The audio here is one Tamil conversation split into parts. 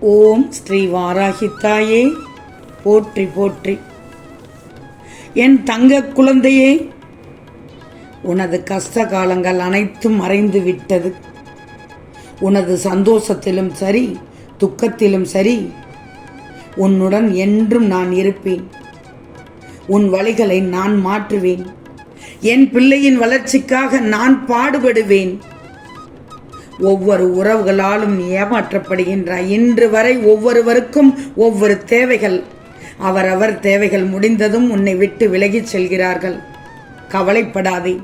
ஓம் ஸ்ரீ வாராகித்தாயே போற்றி போற்றி. என் தங்க குழந்தையே உனது கஷ்ட காலங்கள் அனைத்தும் மறைந்து விட்டது. உனது சந்தோஷத்திலும் சரி துக்கத்திலும் சரி உன்னுடன் என்றும் நான் இருப்பேன். உன் வழிகளை நான் மாற்றுவேன். என் பிள்ளையின் வளர்ச்சிக்காக நான் பாடுபடுவேன். ஒவ்வொரு உறவுகளாலும் நீ ஏமாற்றப்படுகின்றாய். இன்று வரை ஒவ்வொருவருக்கும் ஒவ்வொரு தேவைகள். அவரவர் தேவைகள் முடிந்ததும் உன்னை விட்டு விலகிச் செல்கிறார்கள். கவலைப்படாதே.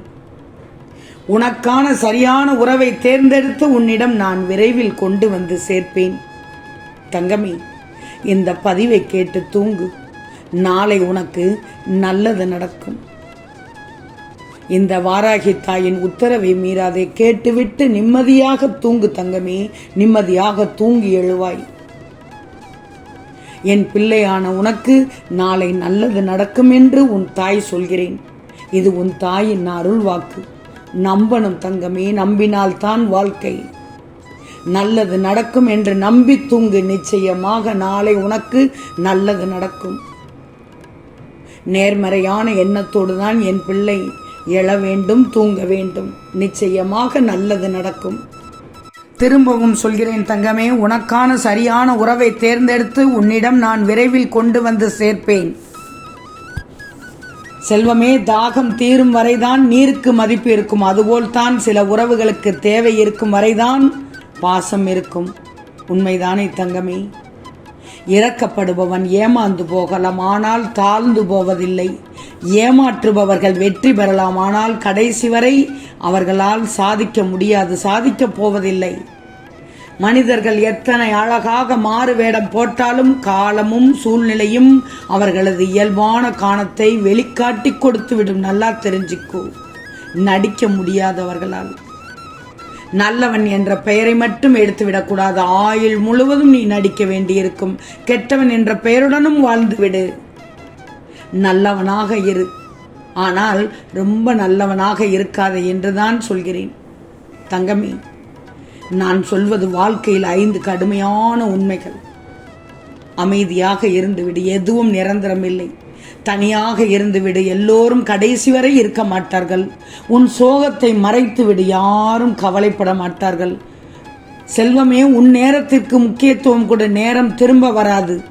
உனக்கான சரியான உறவை தேர்ந்தெடுத்து உன்னிடம் நான் விரைவில் கொண்டு வந்து சேர்ப்பேன். தங்கமே இந்த பதிவை கேட்டு தூங்கு. நாளை உனக்கு நல்லது நடக்கும். இந்த வாராகி தாயின் உத்தரவை மீறாதே கேட்டுவிட்டு நிம்மதியாக தூங்கு தங்கமே நிம்மதியாக தூங்கி எழுவாய். என் பிள்ளையான உனக்கு நாளை நல்லது நடக்கும் என்று உன் தாய் சொல்கிறேன். இது உன் தாயின் அருள் வாக்கு. நம்பணும் தங்கமே நம்பினால்தான் வாழ்க்கை. நல்லது நடக்கும் என்று நம்பி தூங்கு நிச்சயமாக நாளை உனக்கு நல்லது நடக்கும். நேர்மறையான எண்ணத்தோடு தான் என் பிள்ளை. எழ வேண்டும் தூங்க வேண்டும். நிச்சயமாக நல்லது நடக்கும். திரும்பவும் சொல்கிறேன் தங்கமே உனக்கான சரியான உறவை தேர்ந்தெடுத்து உன்னிடம் நான் விரைவில் கொண்டு வந்து சேர்ப்பேன். செல்வமே தாகம் தீரும் வரைதான் நீருக்கு மதிப்பு இருக்கும். அதுபோல்தான் சில உறவுகளுக்கு தேவை இருக்கும் வரைதான் பாசம் இருக்கும். உண்மைதானே தங்கமே? இறக்கப்படுபவன் ஏமாந்து போகலாம் ஆனால் தாழ்ந்து போவதில்லை. ஏமாற்றுபவர்கள் வெற்றி பெறலாம். ஆனால் கடைசி வரை அவர்களால் சாதிக்க முடியாது சாதிக்கப் போவதில்லை. மனிதர்கள் எத்தனை அழகாக மாறு வேடம் போட்டாலும் காலமும் சூழ்நிலையும் அவர்களது இயல்பான காணத்தை வெளிக்காட்டி கொடுத்துவிடும் நல்லா தெரிஞ்சுக்கோ நடிக்க முடியாதவர்களால். நல்லவன் என்ற பெயரை மட்டும் எடுத்துவிடக்கூடாது ஆயுள் முழுவதும் நீ நடிக்க வேண்டியிருக்கும். கெட்டவன் என்ற பெயருடனும் வாழ்ந்துவிடு. நல்லவனாக இரு. ஆனால் ரொம்ப நல்லவனாக இருக்காது என்றுதான் சொல்கிறேன். தங்கமே நான் சொல்வது வாழ்க்கையில் ஐந்து கடுமையான உண்மைகள். அமைதியாக இருந்துவிடு எதுவும் நிரந்தரமில்லை. தனியாக இருந்துவிடு எல்லோரும் கடைசி வரை இருக்க மாட்டார்கள். உன் சோகத்தை மறைத்துவிடு யாரும் கவலைப்பட மாட்டார்கள். செல்வமே உன் நேரத்திற்கு முக்கியத்துவம் கூட நேரம் திரும்ப வராது.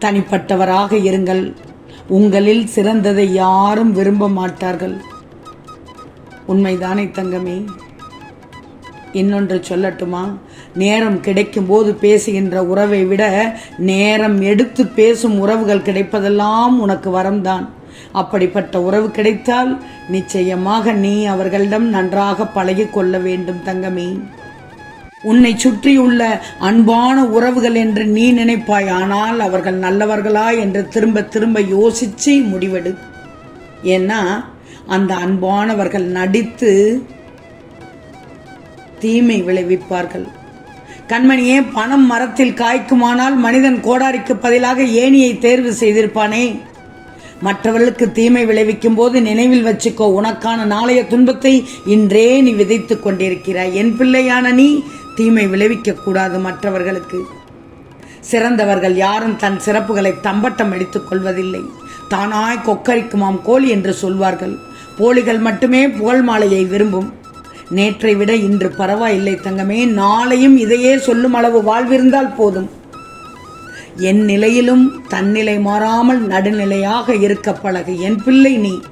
தனிப்பட்டவராக இருங்கள். உங்களில் சிறந்ததை யாரும் விரும்ப மாட்டார்கள். உண்மைதானே தங்கமே? இன்னொன்று சொல்லட்டுமா? நேரம் கிடைக்கும் போது பேசுகின்ற உறவை விட நேரம் எடுத்து பேசும் உறவுகள் கிடைப்பதெல்லாம் உனக்கு வரம்தான். அப்படிப்பட்ட உறவு கிடைத்தால் நிச்சயமாக நீ அவர்களிடம் நன்றாக பழகி கொள்ள வேண்டும் தங்கமே. உன்னை சுற்றியுள்ள அன்பான உறவுகள் என்று நீ நினைப்பாய். ஆனால் அவர்கள் நல்லவர்களா என்று திரும்ப திரும்ப யோசிச்சு முடிவெடு. ஏன்னா அந்த அன்பானவர்கள் நடித்து தீமை விளைவிப்பார்கள். கண்மணியே பணம் மரத்தில் காய்க்குமானால் மனிதன் கோடாரிக்கு பதிலாக ஏணியை தேர்வு செய்திருப்பானே. மற்றவர்களுக்கு தீமை விளைவிக்கும் போது நினைவில் வச்சுக்கோ உனக்கான நாளைய துன்பத்தை இன்றே நீ விதைத்துக் கொண்டிருக்கிறாய். என் பிள்ளையான நீ தீமை விளைவிக்க கூடாது மற்றவர்களுக்கு. சிறந்தவர்கள் யாரும் தன் சிறப்புகளை தம்பட்டம் எடுத்துக் கொள்வதில்லை. தானாய் கொக்கரிக்குமாம் கோழி என்று சொல்வார்கள். போலிகள் மட்டுமே புகழ் மாலையை விரும்பும். நேற்றை விட இன்று பரவாயில்லை தங்கமே நாளையும் இதையே சொல்லும் அளவு வாழ்விருந்தால் போதும். என் நிலையிலும் தன்னிலை மாறாமல் நடுநிலையாக இருக்க பழகு என் பிள்ளை நீ.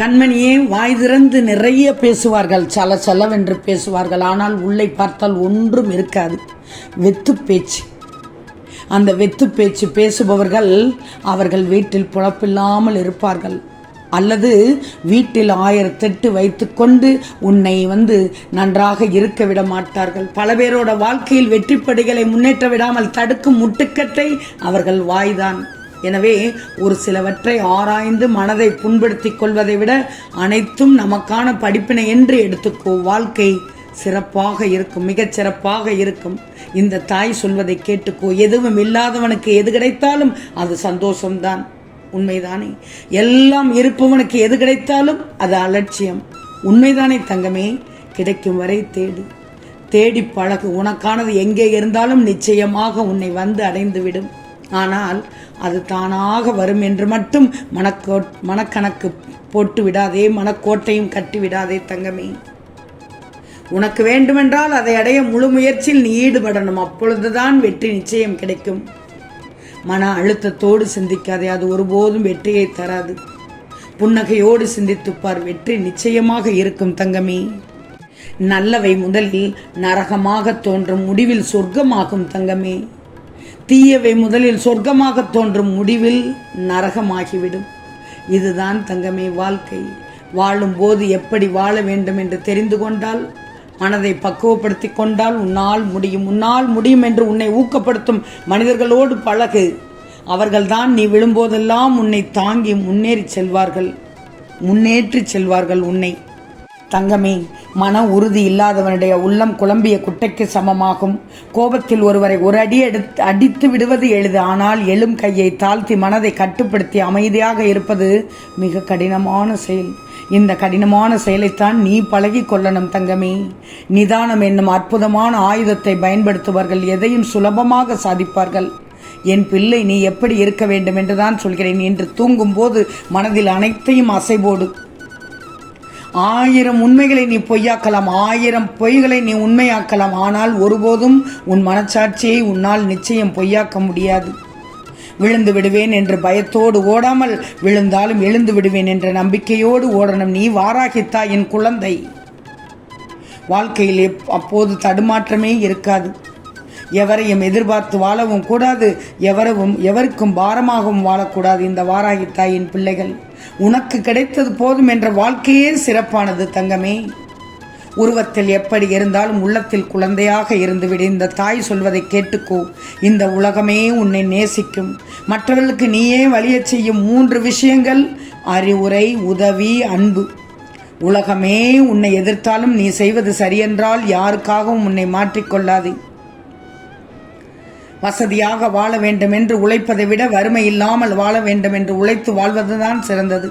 கண்மணியே வாய் திறந்து நிறைய பேசுவார்கள் சல சலவென்று பேசுவார்கள். ஆனால் உள்ளே பார்த்தால் ஒன்றும் இருக்காது. வெத்து பேச்சு. அந்த வெத்து பேச்சு பேசுபவர்கள் அவர்கள் வீட்டில் புழப்பில்லாமல் இருப்பார்கள். அல்லது வீட்டில் ஆயிரத்தெட்டு வைத்துக்கொண்டு உன்னை வந்து நன்றாக இருக்க விட மாட்டார்கள். பல பேரோட வாழ்க்கையில் வெற்றிப்படிகளை முன்னேற்ற விடாமல் தடுக்கும் முட்டுக்கட்டை அவர்கள் வாய்தான். எனவே ஒரு சிலவற்றை ஆராய்ந்து மனதை புண்படுத்திக் கொள்வதை விட அனைத்தும் நமக்கான படிப்பினை என்று எடுத்துக்கோ. வாழ்க்கை சிறப்பாக இருக்கும் மிகச் சிறப்பாக இருக்கும். இந்த தாய் சொல்வதை கேட்டுக்கோ. எதுவும் இல்லாதவனுக்கு எது கிடைத்தாலும் அது சந்தோஷம்தான். உண்மைதானே? எல்லாம் இருப்பவனுக்கு எது கிடைத்தாலும் அது அலட்சியம். உண்மைதானே தங்கமே? கிடைக்கும் வரை தேடு. தேடி பழகு. உனக்கானது எங்கே இருந்தாலும் நிச்சயமாக உன்னை வந்து அடைந்துவிடும். ஆனால் அது தானாக வரும் என்று மட்டும் மனக்கோ மனக்கணக்கு போட்டு விடாதே மனக்கோட்டையும் கட்டி விடாதே தங்கமே. உனக்கு வேண்டுமென்றால் அதை அடைய முழு முயற்சியில் நீ ஈடுபடணும். அப்பொழுதுதான் வெற்றி நிச்சயம் கிடைக்கும். மன அழுத்தத்தோடு சிந்திக்காதே அது ஒருபோதும் வெற்றியை தராது. புன்னகையோடு சிந்தித்துப்பார் வெற்றி நிச்சயமாக இருக்கும் தங்கமே. நல்லவை முதலில் நரகமாக தோன்றும் முடிவில் சொர்க்கமாகும் தங்கமே. தீயவை முதலில் சொர்க்கமாக தோன்றும் முடிவில் நரகமாகிவிடும். இதுதான் தங்கமே வாழ்க்கை. வாழும்போது எப்படி வாழ வேண்டும் என்று தெரிந்து கொண்டால் மனதை பக்குவப்படுத்தி கொண்டால் உன்னால் முடியும். உன்னால் முடியும் என்று உன்னை ஊக்கப்படுத்தும் மனிதர்களோடு பழகு. அவர்கள்தான் நீ விழும்போதெல்லாம் உன்னை தாங்கி முன்னேறி செல்வார்கள். முன்னேற்றி செல்வார்கள் உன்னை. தங்கமே மன உறுதி இல்லாதவனுடைய உள்ளம் குழம்பிய குட்டைக்கு சமமாகும். கோபத்தில் ஒருவரை ஒரு அடி எடுத்து அடித்து விடுவது எளிது. ஆனால் எழும் கையை தாழ்த்தி மனதை கட்டுப்படுத்தி அமைதியாக இருப்பது மிக கடினமான செயல். இந்த கடினமான செயலைத்தான் நீ பழகி கொள்ளணும் தங்கமே. நிதானம் என்னும் அற்புதமான ஆயுதத்தை பயன்படுத்துவார்கள் எதையும் சுலபமாக சாதிப்பார்கள். என் பிள்ளை நீ எப்படி இருக்க வேண்டும் என்றுதான் சொல்கிறேன். என்று தூங்கும்போது மனதில் அனைத்தையும் அசைபோடு. ஆயிரம் உண்மைகளை நீ பொய்யாக்கலாம் ஆயிரம் பொய்களை நீ உண்மையாக்கலாம் ஆனால் ஒருபோதும் உன் மனச்சாட்சியை உன்னால் நிச்சயம் பொய்யாக்க முடியாது. விழுந்து விடுவேன் என்று பயத்தோடு ஓடாமல் விழுந்தாலும் எழுந்து விடுவேன் என்ற நம்பிக்கையோடு ஓடணும். நீ வாராகித்தா என் குழந்தை. வாழ்க்கையில் எப் அப்போது தடுமாற்றமே இருக்காது. எவரையும் எதிர்பார்த்து வாழவும் கூடாது எவரவும் எவருக்கும் பாரமாகவும் வாழக்கூடாது இந்த வாராகித்தாயின் பிள்ளைகள். உனக்கு கிடைத்தது போதும் என்ற வாழ்க்கையே சிறப்பானது தங்கமே. உருவத்தில் எப்படி இருந்தாலும் உள்ளத்தில் குழந்தையாக இருந்துவிடு இந்த தாய் சொல்வதை கேட்டுக்கோ. இந்த உலகமே உன்னை நேசிக்கும். மற்றவர்களுக்கு நீயே வழியச் செய்யும் மூன்று விஷயங்கள். அறிவுரை உதவி அன்பு. உலகமே உன்னை எதிர்த்தாலும் நீ செய்வது சரியென்றால் யாருக்காகவும் உன்னை மாற்றிக்கொள்ளாதே வசதியாக வாழ வேண்டும் என்று உழைப்பதை விட வறுமை இல்லாமல் வாழ வேண்டும் என்று உழைத்து வாழ்வதுதான் சிறந்தது.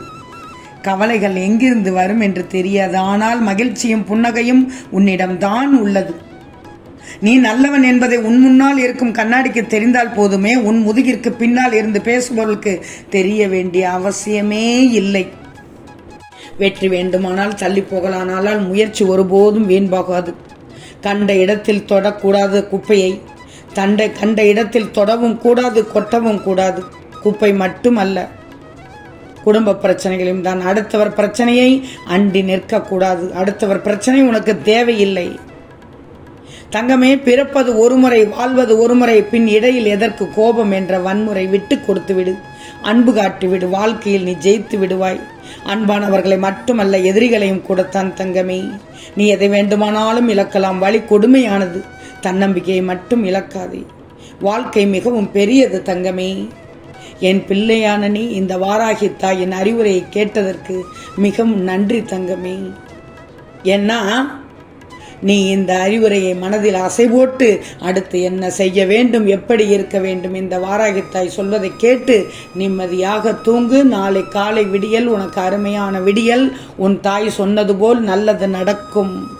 கவலைகள் எங்கிருந்து வரும் என்று தெரியாது. ஆனால் மகிழ்ச்சியும் புன்னகையும் உன்னிடம்தான் உள்ளது. நீ நல்லவன் என்பதை உன் முன்னால் இருக்கும் கண்ணாடிக்கு தெரிந்தால் போதுமே உன் முதுகிற்கு பின்னால் இருந்து பேசுபவர்களுக்கு தெரிய வேண்டிய அவசியமே இல்லை. வெற்றி வேண்டுமானால் தள்ளி போகலானால் முயற்சி ஒருபோதும் வீண்பாகாது. கண்ட இடத்தில் தொடக்கூடாத குப்பையை. தண்டை கண்ட இடத்தில் தொடவும் கூடாது கொட்டவும் கூடாது. குப்பை மட்டுமல்ல. குடும்ப பிரச்சனைகளையும் தான். அடுத்தவர் பிரச்சனையை அண்டி நிற்கக்கூடாது. அடுத்தவர் பிரச்சனை உனக்கு தேவையில்லை. தங்கமே பிறப்பது ஒருமுறை வாழ்வது ஒருமுறை பின் இடையில் எதற்கு கோபம் என்ற வன்முறை விட்டு கொடுத்து விடு. அன்பு காட்டிவிடு வாழ்க்கையில் நீ ஜெயித்து விடுவாய். அன்பானவர்களை மட்டுமல்ல எதிரிகளையும் கூடத்தான் தங்கமே. நீ எதை வேண்டுமானாலும் இழக்கலாம். வழி கொடுமையானது. தன்னம்பிக்கையை மட்டும் இழக்காதே. வாழ்க்கை மிகவும் பெரியது தங்கமே. என் பிள்ளையான நீ இந்த வாராகி தாயின் அறிவுரையை கேட்டதற்கு மிகவும் நன்றி தங்கமே. ஏன்னா நீ இந்த அறிவுரையை மனதில் அசை போட்டு அடுத்து என்ன செய்ய வேண்டும் எப்படி இருக்க வேண்டும் இந்த வாராகித்தாய் சொல்வதை கேட்டு நிம்மதியாக தூங்கு. நாளை காலை விடியல் உனக்கு அருமையான விடியல். உன் தாய் சொன்னது போல் நல்லது நடக்கும்.